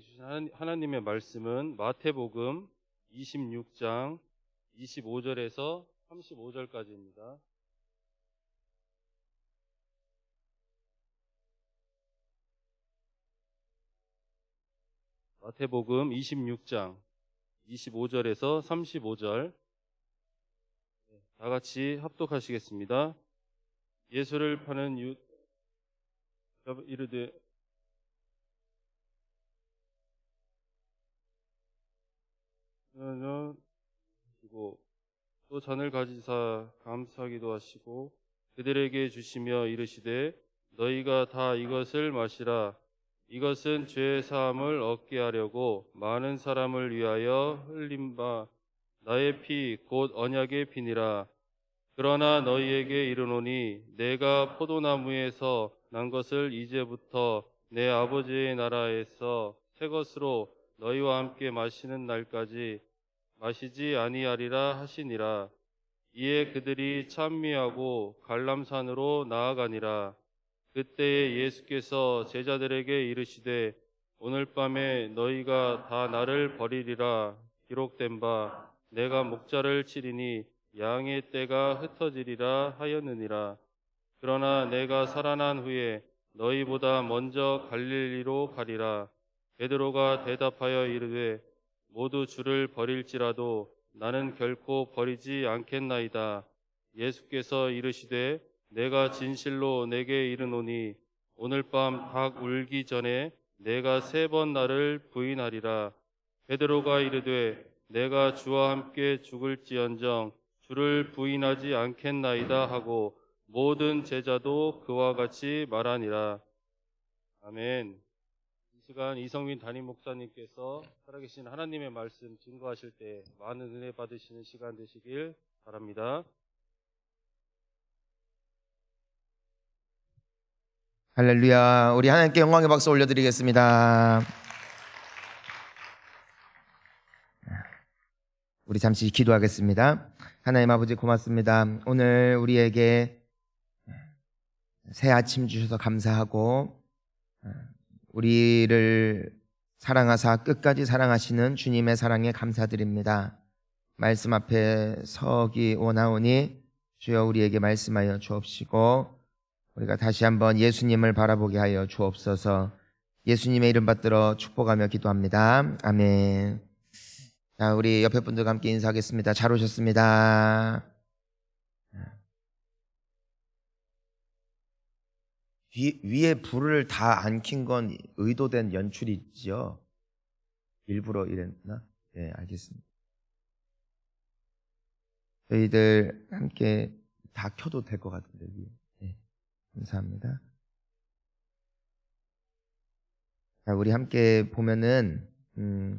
우리에게 주신 하나님- 하나님의 말씀은 마태복음 26장 25절에서 35절까지입니다. 마태복음 26장 25절에서 35절 다 같이 합독하시겠습니다. 예수를 파는 유 이르되 하시고 또 잔을 가지사 감사하기도 하시고 그들에게 주시며 이르시되 너희가 다 이것을 마시라. 이것은 죄 사함을 얻게 하려고 많은 사람을 위하여 흘린 바 나의 피 곧 언약의 피니라. 그러나 너희에게 이르노니 내가 포도나무에서 난 것을 이제부터 내 아버지의 나라에서 새 것으로 너희와 함께 마시는 날까지 마시지 아니하리라 하시니라. 이에 그들이 찬미하고 갈람산으로 나아가니라. 그때에 예수께서 제자들에게 이르시되 오늘 밤에 너희가 다 나를 버리리라 기록된 바 내가 목자를 치리니 양의 떼가 흩어지리라 하였느니라. 그러나 내가 살아난 후에 너희보다 먼저 갈릴리로 가리라. 베드로가 대답하여 이르되 모두 주를 버릴지라도 나는 결코 버리지 않겠나이다. 예수께서 이르시되 내가 진실로 내게 이르노니 오늘 밤 닭 울기 전에 내가 세 번 나를 부인하리라. 베드로가 이르되 내가 주와 함께 죽을지언정 주를 부인하지 않겠나이다 하고 모든 제자도 그와 같이 말하니라. 아멘. 이 시간 이성민 담임 목사님께서 살아계신 하나님의 말씀 증거하실 때 많은 은혜 받으시는 시간 되시길 바랍니다. 할렐루야. 우리 하나님께 영광의 박수 올려드리겠습니다. 우리 잠시 기도하겠습니다. 하나님 아버지 고맙습니다. 오늘 우리에게 새 아침 주셔서 감사하고 우리를 사랑하사 끝까지 사랑하시는 주님의 사랑에 감사드립니다. 말씀 앞에 서기 원하오니 주여 우리에게 말씀하여 주옵시고 우리가 다시 한번 예수님을 바라보게 하여 주옵소서. 예수님의 이름 받들어 축복하며 기도합니다. 아멘. 자, 우리 옆에 분들과 함께 인사하겠습니다. 잘 오셨습니다. 위, 위에 불을 다 안 킨 건 의도된 연출이지요. 일부러 이랬나? 네, 알겠습니다. 저희들 함께 다 켜도 될 것 같은데, 위에. 네, 감사합니다. 자, 우리 함께 보면은, 음,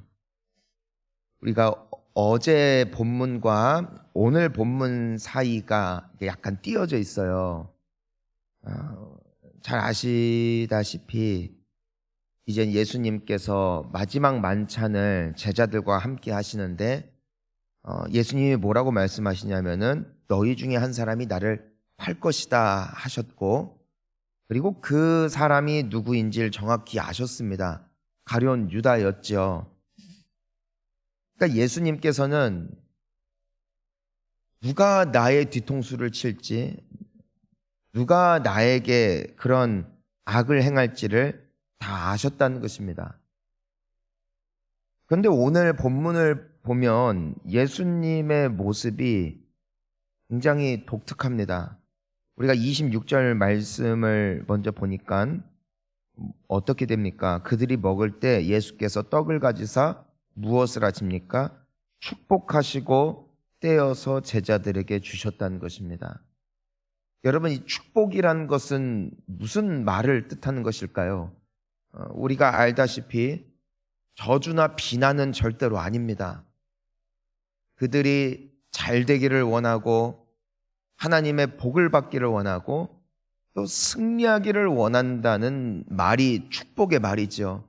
우리가 어제 본문과 오늘 본문 사이가 약간 띄어져 있어요. 어, 잘 아시다시피 이제 예수님께서 마지막 만찬을 제자들과 함께 하시는데 어, 예수님이 뭐라고 말씀하시냐면은 너희 중에 한 사람이 나를 팔 것이다 하셨고 그리고 그 사람이 누구인지를 정확히 아셨습니다. 가룟 유다였죠. 그러니까 예수님께서는 누가 나의 뒤통수를 칠지, 누가 나에게 그런 악을 행할지를 다 아셨다는 것입니다. 그런데 오늘 본문을 보면 예수님의 모습이 굉장히 독특합니다. 우리가 26절 말씀을 먼저 보니까 어떻게 됩니까? 그들이 먹을 때 예수께서 떡을 가지사 무엇을 하십니까? 축복하시고 떼어서 제자들에게 주셨다는 것입니다. 여러분, 이 축복이란 것은 무슨 말을 뜻하는 것일까요? 어, 우리가 알다시피 저주나 비난은 절대로 아닙니다. 그들이 잘 되기를 원하고 하나님의 복을 받기를 원하고 또 승리하기를 원한다는 말이 축복의 말이죠.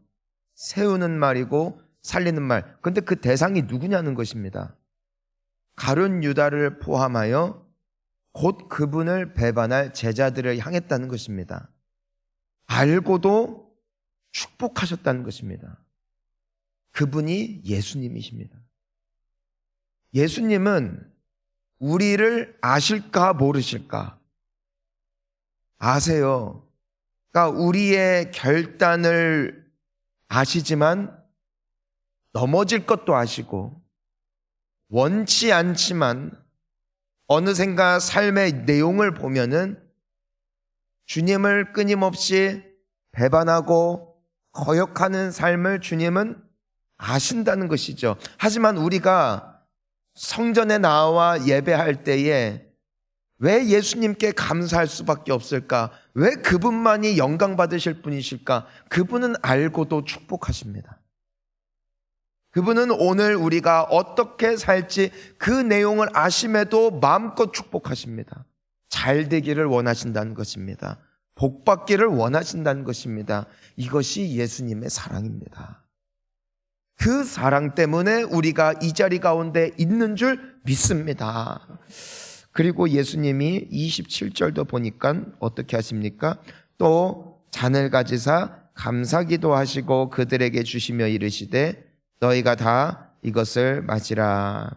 세우는 말이고 살리는 말. 근데 그 대상이 누구냐는 것입니다. 가룟 유다를 포함하여 곧 그분을 배반할 제자들을 향했다는 것입니다. 알고도 축복하셨다는 것입니다. 그분이 예수님이십니다. 예수님은 우리를 아실까 모르실까? 아세요. 그러니까 우리의 결단을 아시지만 넘어질 것도 아시고 원치 않지만 어느샌가 삶의 내용을 보면은 주님을 끊임없이 배반하고 거역하는 삶을 주님은 아신다는 것이죠. 하지만 우리가 성전에 나와 예배할 때에 왜 예수님께 감사할 수밖에 없을까? 왜 그분만이 영광 받으실 분이실까? 그분은 알고도 축복하십니다. 그분은 오늘 우리가 어떻게 살지 그 내용을 아심에도 마음껏 축복하십니다. 잘 되기를 원하신다는 것입니다. 복 받기를 원하신다는 것입니다. 이것이 예수님의 사랑입니다. 그 사랑 때문에 우리가 이 자리 가운데 있는 줄 믿습니다. 그리고 예수님이 27절도 보니까 어떻게 하십니까? 또 잔을 가지사 감사기도 하시고 그들에게 주시며 이르시되 너희가 다 이것을 마시라.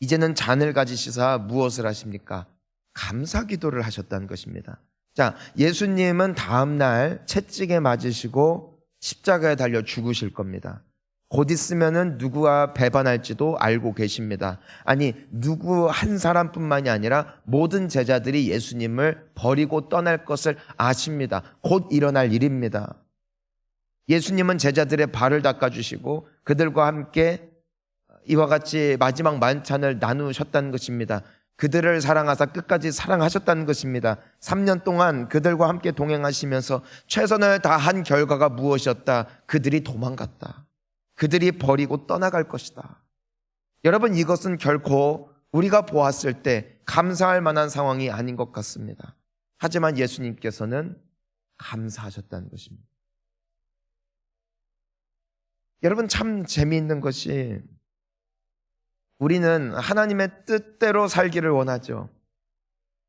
이제는 잔을 가지시사 무엇을 하십니까? 감사 기도를 하셨다는 것입니다. 자, 예수님은 다음날 채찍에 맞으시고 십자가에 달려 죽으실 겁니다. 곧 있으면은 누구와 배반할지도 알고 계십니다. 아니, 누구 한 사람뿐만이 아니라 모든 제자들이 예수님을 버리고 떠날 것을 아십니다. 곧 일어날 일입니다. 예수님은 제자들의 발을 닦아주시고 그들과 함께 이와 같이 마지막 만찬을 나누셨다는 것입니다. 그들을 사랑하사 끝까지 사랑하셨다는 것입니다. 3년 동안 그들과 함께 동행하시면서 최선을 다한 결과가 무엇이었다? 그들이 도망갔다. 그들이 버리고 떠나갈 것이다. 여러분, 이것은 결코 우리가 보았을 때 감사할 만한 상황이 아닌 것 같습니다. 하지만 예수님께서는 감사하셨다는 것입니다. 여러분 참 재미있는 것이 우리는 하나님의 뜻대로 살기를 원하죠.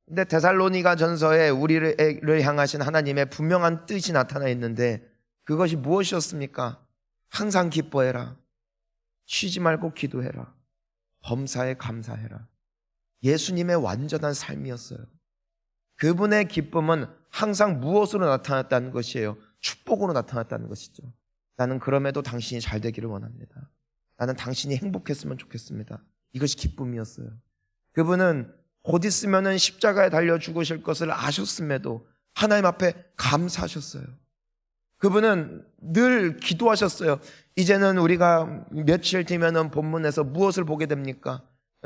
근데 데살로니가 전서에 우리를 향하신 하나님의 분명한 뜻이 나타나 있는데 그것이 무엇이었습니까? 항상 기뻐해라. 쉬지 말고 기도해라. 범사에 감사해라. 예수님의 완전한 삶이었어요. 그분의 기쁨은 항상 무엇으로 나타났다는 것이에요? 축복으로 나타났다는 것이죠. 나는 그럼에도 당신이 잘 되기를 원합니다. 나는 당신이 행복했으면 좋겠습니다. 이것이 기쁨이었어요. 그분은 곧 있으면은 십자가에 달려 죽으실 것을 아셨음에도 하나님 앞에 감사하셨어요. 그분은 늘 기도하셨어요. 이제는 우리가 며칠 뒤면은 본문에서 무엇을 보게 됩니까?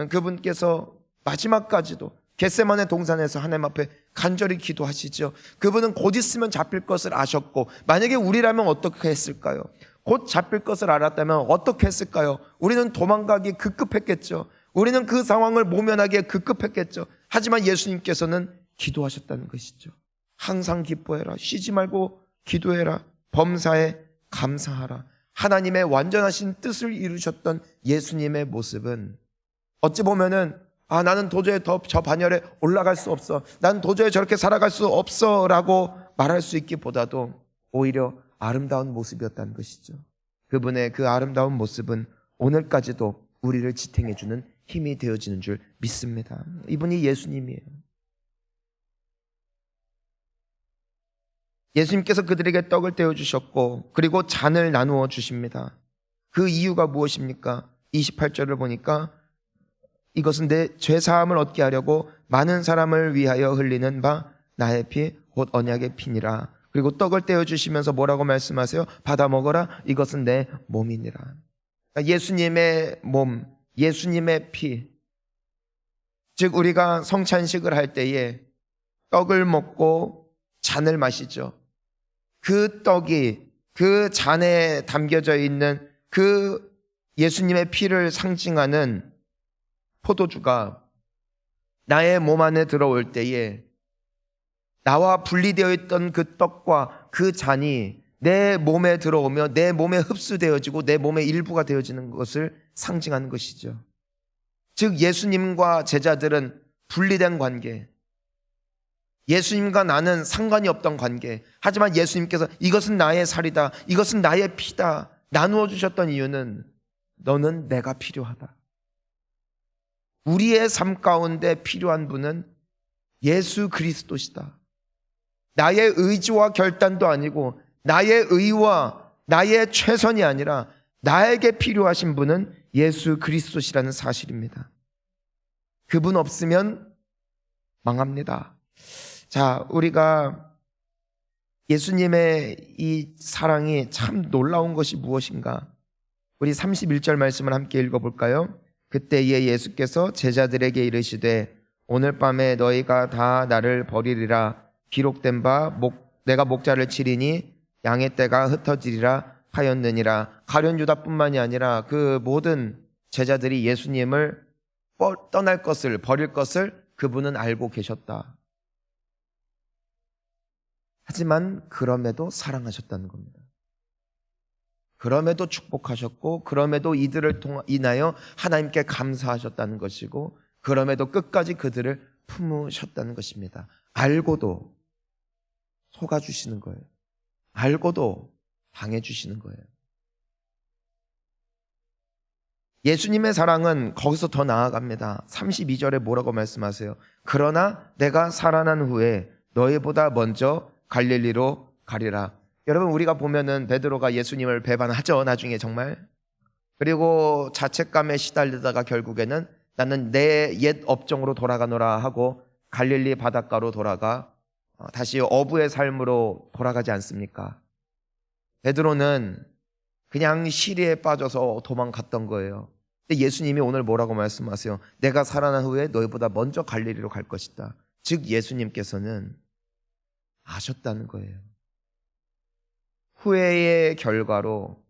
그분께서 마지막까지도 겟세만의 동산에서 하나님 앞에 간절히 기도하시죠. 그분은 곧 있으면 잡힐 것을 아셨고 만약에 우리라면 어떻게 했을까요? 곧 잡힐 것을 알았다면 어떻게 했을까요? 우리는 도망가기 급급했겠죠. 우리는 그 상황을 모면하기에 급급했겠죠. 하지만 예수님께서는 기도하셨다는 것이죠. 항상 기뻐해라. 쉬지 말고 기도해라. 범사에 감사하라. 하나님의 완전하신 뜻을 이루셨던 예수님의 모습은 어찌 보면은 아, 나는 도저히 더 저 반열에 올라갈 수 없어. 난 도저히 저렇게 살아갈 수 없어. 라고 말할 수 있기보다도 오히려 아름다운 모습이었다는 것이죠. 그분의 그 아름다운 모습은 오늘까지도 우리를 지탱해주는 힘이 되어지는 줄 믿습니다. 이분이 예수님이에요. 예수님께서 그들에게 떡을 떼어주셨고, 그리고 잔을 나누어 주십니다. 그 이유가 무엇입니까? 28절을 보니까 이것은 내 죄사함을 얻게 하려고 많은 사람을 위하여 흘리는 바 나의 피 곧 언약의 피니라. 그리고 떡을 떼어 주시면서 뭐라고 말씀하세요? 받아 먹어라. 이것은 내 몸이니라. 그러니까 예수님의 몸, 예수님의 피. 즉 우리가 성찬식을 할 때에 떡을 먹고 잔을 마시죠. 그 떡이 그 잔에 담겨져 있는 그 예수님의 피를 상징하는 포도주가 나의 몸 안에 들어올 때에 나와 분리되어 있던 그 떡과 그 잔이 내 몸에 들어오며 내 몸에 흡수되어지고 내 몸의 일부가 되어지는 것을 상징하는 것이죠. 즉 예수님과 제자들은 분리된 관계. 예수님과 나는 상관이 없던 관계. 하지만 예수님께서 이것은 나의 살이다. 이것은 나의 피다. 나누어 주셨던 이유는 너는 내가 필요하다. 우리의 삶 가운데 필요한 분은 예수 그리스도시다. 나의 의지와 결단도 아니고 나의 의와 나의 최선이 아니라 나에게 필요하신 분은 예수 그리스도시라는 사실입니다. 그분 없으면 망합니다. 자, 우리가 예수님의 이 사랑이 참 놀라운 것이 무엇인가? 우리 31절 말씀을 함께 읽어볼까요? 그때에 예수께서 제자들에게 이르시되 오늘 밤에 너희가 다 나를 버리리라 기록된 바 목, 내가 목자를 치리니 양의 떼가 흩어지리라 하였느니라 가련 유다뿐만이 아니라 그 모든 제자들이 예수님을 뻐- 떠날 것을 버릴 것을 그분은 알고 계셨다. 하지만 그럼에도 사랑하셨다는 겁니다. 그럼에도 축복하셨고 그럼에도 이들을 통하 인하여 하나님께 감사하셨다는 것이고 그럼에도 끝까지 그들을 품으셨다는 것입니다. 알고도 속아 주시는 거예요. 알고도 당해 주시는 거예요. 예수님의 사랑은 거기서 더 나아갑니다. 32절에 뭐라고 말씀하세요? 그러나 내가 살아난 후에 너희보다 먼저 갈릴리로 가리라. 여러분 우리가 보면은 베드로가 예수님을 배반하죠. 나중에 정말. 그리고 자책감에 시달리다가 결국에는 나는 내 옛 업종으로 돌아가노라 하고 갈릴리 바닷가로 돌아가 어, 다시 어부의 삶으로 돌아가지 않습니까? 베드로는 그냥 시리에 빠져서 도망갔던 거예요. 근데 예수님이 오늘 뭐라고 말씀하세요? 내가 살아난 후에 너희보다 먼저 갈릴리로 갈 것이다. 즉 예수님께서는 아셨다는 거예요. 후회의 결과로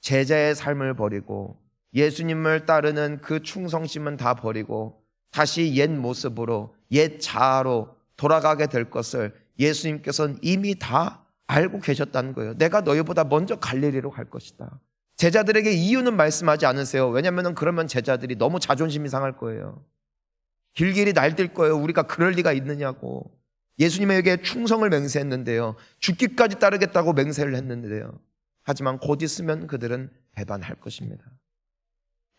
제자의 삶을 버리고 예수님을 따르는 그 충성심은 다 버리고 다시 옛 모습으로 옛 자아로 돌아가게 될 것을 예수님께서는 이미 다 알고 계셨다는 거예요. 내가 너희보다 먼저 갈릴리로 갈 것이다. 제자들에게 이유는 말씀하지 않으세요. 왜냐하면 그러면 제자들이 너무 자존심이 상할 거예요. 길길이 날뛸 거예요. 우리가 그럴 리가 있느냐고. 예수님에게 충성을 맹세했는데요. 죽기까지 따르겠다고 맹세를 했는데요. 하지만 곧 있으면 그들은 배반할 것입니다.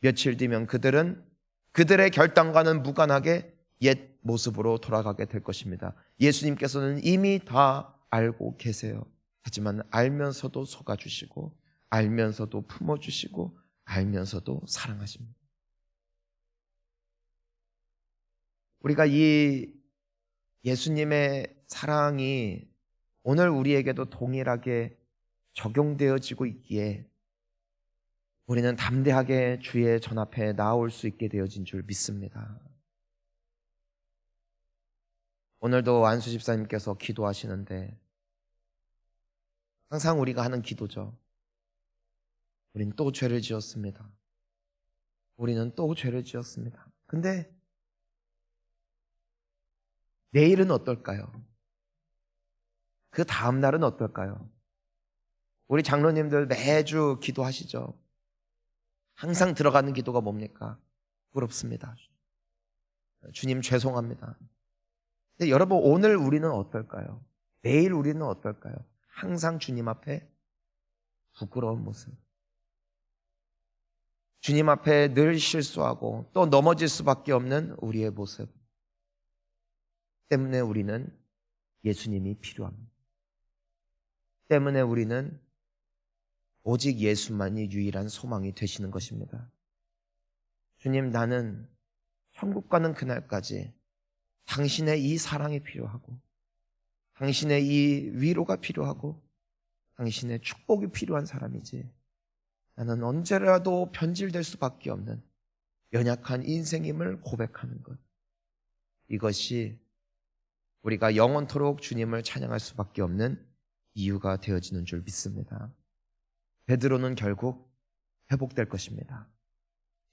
며칠 뒤면 그들은 그들의 결단과는 무관하게 옛 모습으로 돌아가게 될 것입니다. 예수님께서는 이미 다 알고 계세요. 하지만 알면서도 속아주시고, 알면서도 품어주시고, 알면서도 사랑하십니다. 우리가 이 예수님의 사랑이 오늘 우리에게도 동일하게 적용되어지고 있기에 우리는 담대하게 주의 전 앞에 나올 수 있게 되어진 줄 믿습니다. 오늘도 안수 집사님께서 기도하시는데 항상 우리가 하는 기도죠. 우리는 또 죄를 지었습니다. 우리는 또 죄를 지었습니다. 근데 내일은 어떨까요? 그 다음 날은 어떨까요? 우리 장로님들 매주 기도하시죠. 항상 들어가는 기도가 뭡니까? 부럽습니다. 주님 죄송합니다. 근데 여러분 오늘 우리는 어떨까요? 내일 우리는 어떨까요? 항상 주님 앞에 부끄러운 모습. 주님 앞에 늘 실수하고 또 넘어질 수밖에 없는 우리의 모습. 때문에 우리는 예수님이 필요합니다. 때문에 우리는 오직 예수만이 유일한 소망이 되시는 것입니다. 주님, 나는 천국 가는 그날까지 당신의 이 사랑이 필요하고, 당신의 이 위로가 필요하고, 당신의 축복이 필요한 사람이지. 나는 언제라도 변질될 수밖에 없는 연약한 인생임을 고백하는 것. 이것이 우리가 영원토록 주님을 찬양할 수밖에 없는 이유가 되어지는 줄 믿습니다. 베드로는 결국 회복될 것입니다.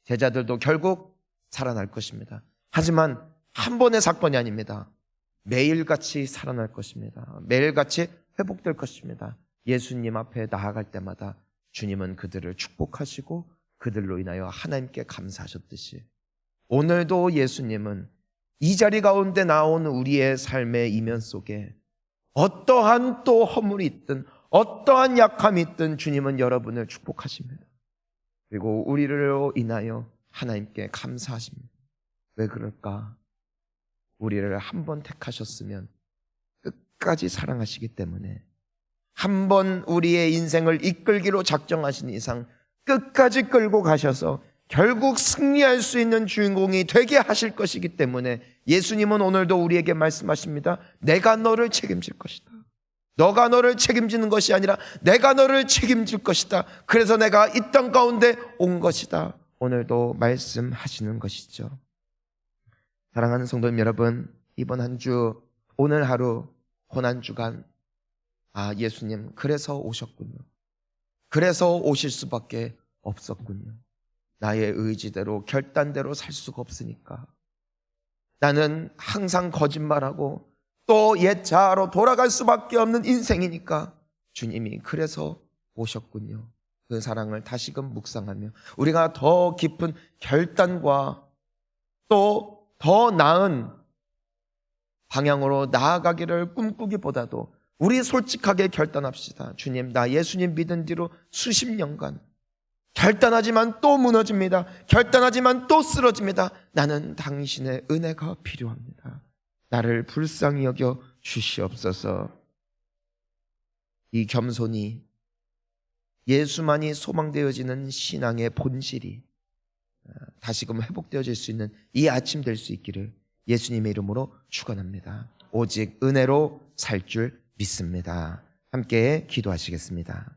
제자들도 결국 살아날 것입니다. 하지만 한 번의 사건이 아닙니다. 매일같이 살아날 것입니다. 매일같이 회복될 것입니다. 예수님 앞에 나아갈 때마다 주님은 그들을 축복하시고 그들로 인하여 하나님께 감사하셨듯이 오늘도 예수님은 이 자리 가운데 나온 우리의 삶의 이면 속에 어떠한 또 허물이 있든 어떠한 약함이 있든 주님은 여러분을 축복하십니다. 그리고 우리를 인하여 하나님께 감사하십니다. 왜 그럴까? 우리를 한 번 택하셨으면 끝까지 사랑하시기 때문에 한 번 우리의 인생을 이끌기로 작정하신 이상 끝까지 끌고 가셔서 결국 승리할 수 있는 주인공이 되게 하실 것이기 때문에 예수님은 오늘도 우리에게 말씀하십니다. 내가 너를 책임질 것이다. 너가 너를 책임지는 것이 아니라 내가 너를 책임질 것이다. 그래서 내가 이 땅 가운데 온 것이다. 오늘도 말씀하시는 것이죠. 사랑하는 성도님 여러분, 이번 한 주, 오늘 하루, 고난 주간, 아, 예수님, 그래서 오셨군요. 그래서 오실 수밖에 없었군요. 나의 의지대로, 결단대로 살 수가 없으니까. 나는 항상 거짓말하고 또 옛자로 돌아갈 수밖에 없는 인생이니까 주님이 그래서 오셨군요. 그 사랑을 다시금 묵상하며 우리가 더 깊은 결단과 또 더 나은 방향으로 나아가기를 꿈꾸기보다도 우리 솔직하게 결단합시다. 주님, 나 예수님 믿은 뒤로 수십 년간 결단하지만 또 무너집니다. 결단하지만 또 쓰러집니다. 나는 당신의 은혜가 필요합니다. 나를 불쌍히 여겨 주시옵소서. 이 겸손이 예수만이 소망되어지는 신앙의 본질이 어, 다시금 회복되어질 수 있는 이 아침 될 수 있기를 예수님의 이름으로 축원합니다. 오직 은혜로 살 줄 믿습니다. 함께 기도하시겠습니다.